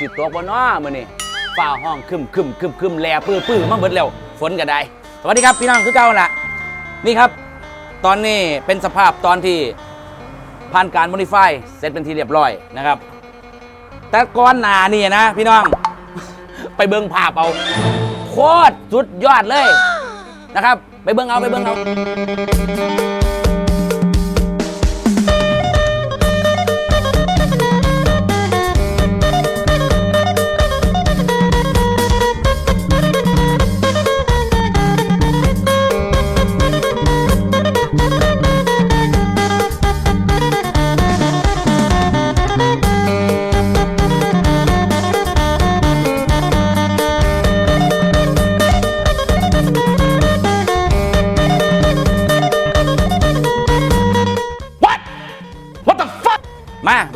สิตกบ่น้อมื้อนี้ฟ้าห้องคึมคึมคึมคึมแลปื้อปื้อมาเบิดแล้วฝนก็ได้ สวัสดีครับพี่น้องคือเก่าล่ะ นี่ครับ ตอนนี้เป็นสภาพตอนที่ผ่านการโมดิฟายเสร็จเป็นที่เรียบร้อยนะครับ แต่ก่อนหนานี่นะ พี่น้อง ไปเบิ่งภาพเอาโคตรสุดยอดเลยนะครับ ไปเบิ่งเอาไปเบิ่งเอา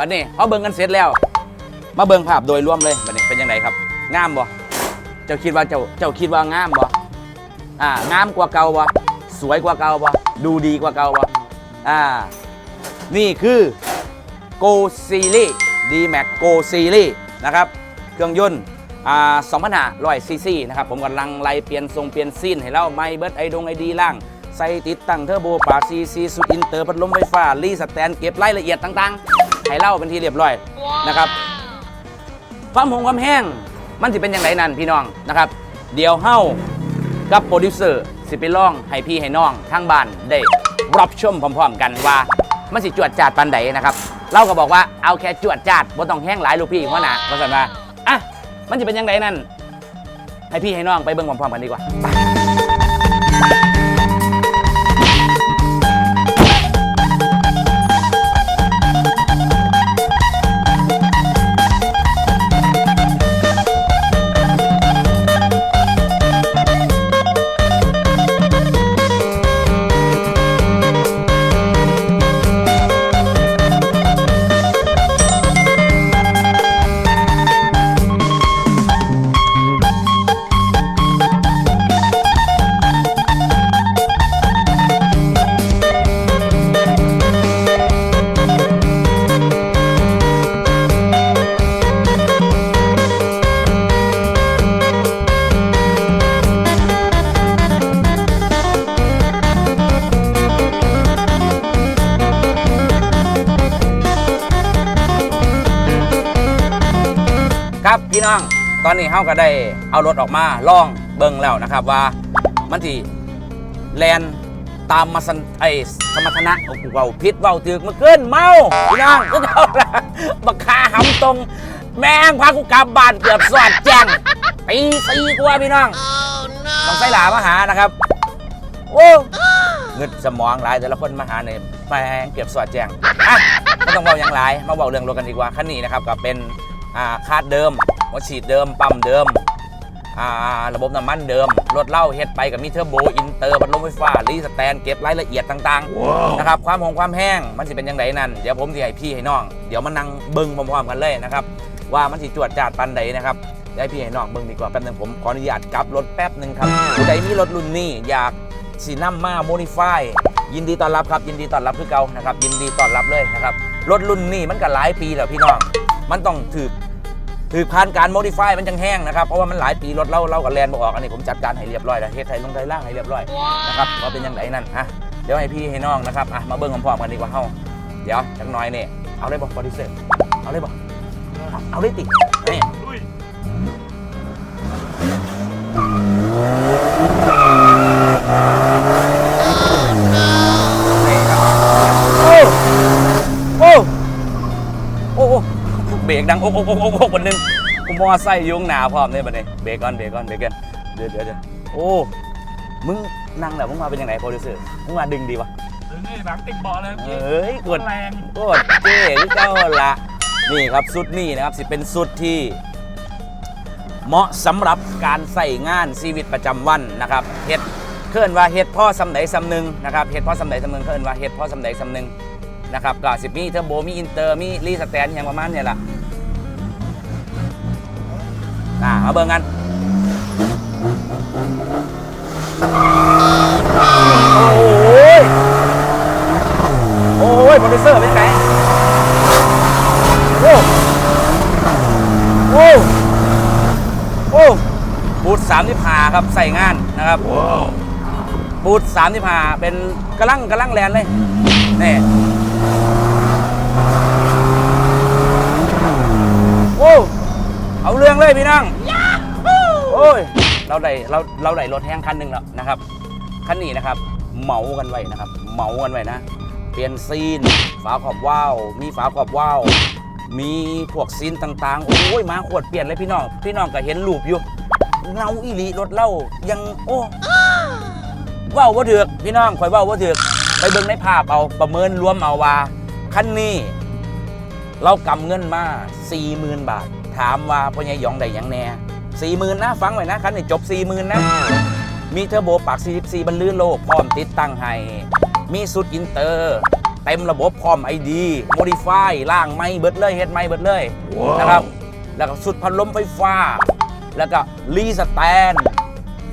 บัดนี้พอเบิ่งกันเสร็จแล้ว มาเบิ่งภาพโดยรวมเลยบัดนี้เป็นยังไงครับงามบ่เจ้าคิดว่าเจ้าเจ้าคิดว่างามบ่อ่างามกว่าเก่าบ่สวยกว่าเก่าบ่ดูดีกว่าเก่าบ่อ่านี่คือ Go Series D Max Go Series นะครับเครื่องยนต์อ่า2,500ซีซีนะครับผมกำลังไล่เปลี่ยนทรงเปลี่ยนซีนให้เราไม่เบิร์ดไอดงไอดีล่างใส่ติดตั้งเทอร์โบปาซีซีสุดอินเตอร์พัดลมไฟฟ้ารีสแตนเก็บรายละเอียดต่างๆ ให้เล่าเป็นที่เรียบร้อยนะครับ ความหงความแห้งมันสิเป็นอย่างไรนั่นพี่น้องนะครับ เดี๋ยวเฮ้ากับโปรดิวเซอร์สิไปล่องให้พี่ให้น้องทางบ้านได้รับชมพร้อมๆกันว่ามันสิจวดจาดปันใดนะครับเราก็บอกว่าเอาแค่จวดจาดบ่ต้องแห้งหลายลูกพี่หัวหน้าเพราะฉะนั้นว่าอะมันจะเป็นยังไงนั่นให้พี่ให้น้องไปเบิ่งพร้อมๆกันดีกว่า ครับพี่น้อง ตอนนี้เฮาก็ได้เอารถออกมาล่องเบิ่งแล้วนะครับว่ามันสิแลนตามมาสันไอสมรรถนะโอ้กูเว้าพิษเว้าถึกเมื่อคืนเมาพี่น้องก็เท่าละบักคาหำตรง แม่งพากูกลับบ้านเกือบสอดแจ้งตีสีกว่าพี่น้องต้องใส่หลามาหานะครับ โอ้เงึดสมองหลายแต่ละคนมาหาเนี่ยแม่งเกือบสอดแจ้งอะไม่ต้องเบาอย่างไรมาเบาเรื่องรถกันดีกว่าคันนี้นะครับก็เป็น คาดเดิมหัวฉีดเดิม ปั๊มเดิมอาระบบน้ำมันเดิม รถเล่าเฮ็ดไปกับมีเทอร์โบ อินเตอร์พัดลมไฟฟ้า รีสแตน เก็บรายละเอียดต่างๆ นะครับ ความหงความแห้ง มันสิเป็นยังไงนั่น เดี๋ยวผมสิให้พี่ให้น้อง เดี๋ยวมานั่งเบิ้งพร้อมๆกันเลยนะครับ ว่ามันสิจวดจาดปันใดนะครับเดี๋ยวให้พี่ให้น้องเบิ้งดีกว่าแป๊บนึงผมขออนุญาตกลับรถแป๊บหนึ่งครับผู้ใดมีรถรุ่นนี้อยากสีน้ำมาโมดิฟายยินดีต้อนรับครับยินดีต้อนรับคือเก่านะครับยินดีต้อนรับเลยนะครับรถรุ่นนี้มันก็หลายปีแล้วพี่น้อง มันต้องถือถือผ่านการโมดิฟายมันจังแห้งนะครับ เพราะว่ามันหลายปีรถเล่าเล่ากับแลนบออกอันนี้ผมจัดการให้เรียบร้อยแล้วเฮ็ดไทยลงไทยล่างให้เรียบร้อยนะครับว่าเป็นยังไงนั่นอะเดี๋ยวให้พี่ให้น้องนะครับอะมาเบิ้งพร้อมๆกันดีกว่าเฮาเดี๋ยวจักหน้อยเนี่ยเอาเลยบอกโปรดิวเซอร์เอาเลยบอกเอาเอาเลยตินี่นี่ กดังโอ๊กโอ๊กโอ๊กโอ๊กโอ๊กคนนึงกูมอไซค์อยุ่ข้างหนาพร้อมเนี่ยบัดนี้เบรกก่อนเบรกก่อนเบรกกันเดี๋ยวเดี๋ยวเดี๋ยวโอ้มึงนั่งแล้วมึงมาเป็นยังไงโปรดิวเซอร์มึงมาดึงดีวะนี่หลังติดเบาะเลยเอ้ยกดแรงกดเจ๊ที่เจ้าละนี่ครับสุดนี่นะครับสิเป็นสุดที่ เหมาะสำหรับการใส่งานชีวิตประจำวันนะครับเฮ็ดเคลื่อนว่าเฮ็ดพ่อสำไหนสำนึงนะครับเฮ็ดพ่อสำไหนสำนึงเคลื่อนว่าเฮ็ดพ่อสำไหนสำนึงนะครับก็สิมีเทอร์โบมีอินเตอร์มีรีสแตนอย่างประมาณเนี่ยแหละ อ่ามาเบิ่งกันโอ้ยโอ้ยโปรดิวเซอร์เป็นไงโอ้โหโอ้โหบูทสามที่พาครับใส่งานนะครับโอ้บูทสามที่พาเป็นกระลังกระลังแลนเลยนี่โอ้ เอาเรื่องเลยพี่น้องโอ้ย เราได้เราเราได้รถแห้งคันหนึ่งแล้วนะครับ คันนี้นะครับ เหมากันไว้นะครับ เหมากันไว้นะ เปลี่ยนซีน ฝาขอบว่าว มีฝาขอบว่าว มีพวกซีนต่างๆ โอ้ยมาขวดเปลี่ยนเลยพี่น้อง พี่น้องก็เห็นรูปอยู่ เงาอีหลีรถเล่ายังโอ้ว้าวว่าเถือกพี่น้องคอยว้าวว่าเถือกไปเบิ่งในภาพเอาประเมินรวมเอาว่าคันนี้ เรากำเงินมา40,000 บาท ถามว่าพ่อใหญ่หยองได้หยังแน่40,000นะฟังไว้นะคันนี้จบ40,000นะ มีเทอร์โบปาก 44 บรรลือโลก พร้อมติดตั้งให้ มีสุดอินเตอร์ เต็มระบบพร้อมไอดีโมดิฟายล่างไม่เบิดเลยเฮ็ดไม่เบิดเลยนะครับ แล้วก็สุดพัดลมไฟฟ้า แล้วก็รีสแตน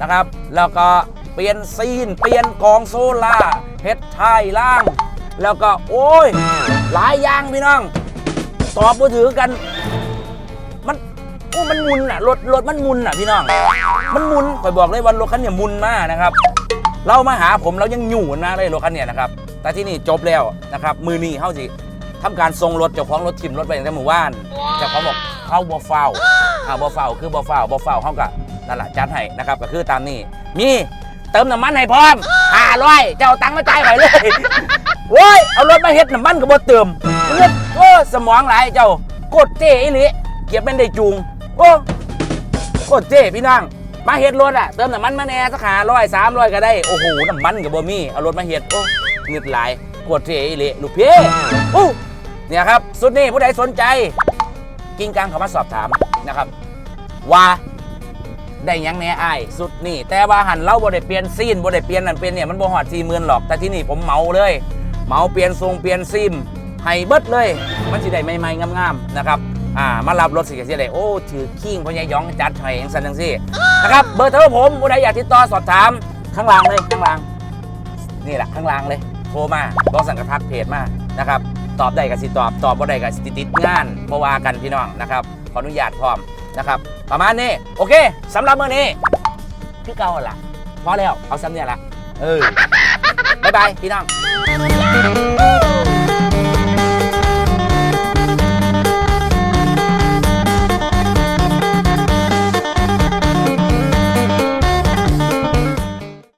นะครับ แล้วก็เปลี่ยนซีน เปลี่ยนกองโซล่าเฮ็ดท้ายล่าง แล้วก็โอ้ย หลายอย่างพี่น้อง ตอบมือถือกันมันโอ้มันมุนอะรถรถมันมุนอะพี่น้อง มันมุนคอยบอกเลยว่ารถคันเนี่ยมุนมากนะครับ เรามาหาผมเรายังอยู่นะเลยรถคันเนี่ยนะครับ แต่ที่นี่จบแล้วนะครับ มือนี้เขาสิทำการส่งรถเจ้าของรถทิมรถไปตั้งแต่เมื่อวานเจ้าของบอกเขาบ่เฝ้าอ่าบ่เฝ้าคือบ่เฝ้าบ่เฝ้าเขาก็นั่นแหละจัดให้นะครับ ก็คือตามนี้มีเติมน้ำมันให้พร้อมห้าร้อยเจ้าตังค์มาจ่ายไปเลยโว้ยเอารถมาเฮ็ดน้ำมันก็บ่เติมเลือดโอ้สมองไหลเจ้า กดเจ๊อีหลีเก็บเป็นได้จูง โอ้กดเจ๊พี่น้อง มาเฮ็ดรถอะเติมน้ำมันมาแหน่สักหาร้อยสามร้อยก็ได้ โอ้โห น้ำมันกับบ่มีเอารถมาเฮ็ด โอ้เงืดหลายกดเทอีเละลูกพี่โอ้เนี่ยครับ สุดนี้ผู้ใดสนใจ กิ้งกังเขามาสอบถามนะครับ ว่าได้หยังแหน่อ้ายสุดนี่ แต่ว่าหันเราบ่ได้เปลี่ยนซีนบ่ได้เปลี่ยนนั่นเป็นเนี่ยมันบ่ฮอด40,000หรอกแต่ที่นี่ผมเหมาเลย เหมาเปลี่ยนทรงเปลี่ยนซิมให้เบิดเลย มันสิได้ใหม่ๆงามๆนะครับ อ่ามารับรถสิสิได้โอ้ถือคิงพ่อใหญ่หยองจัดให้จังซั่นจังซี่นะครับเบอร์โทรผมผู้ใดอยากติดต่อสอบถามข้างล่างเลยข้างล่างนี่แหละข้างล่างเลยโทรมาบอกสั่งกระทักเพจมานะครับตอบได้กับสิตอบตอบบ่ได้กับสิติดงานเพราะว่ากันพี่น้องนะครับขออนุญาตพร้อมนะครับประมาณนี้โอเคสำหรับมื้อนี้พี่เก่าหั่นล่ะพอแล้วเอาซ้ำเนี่ยละเออบ๊ายบายพี่น้อง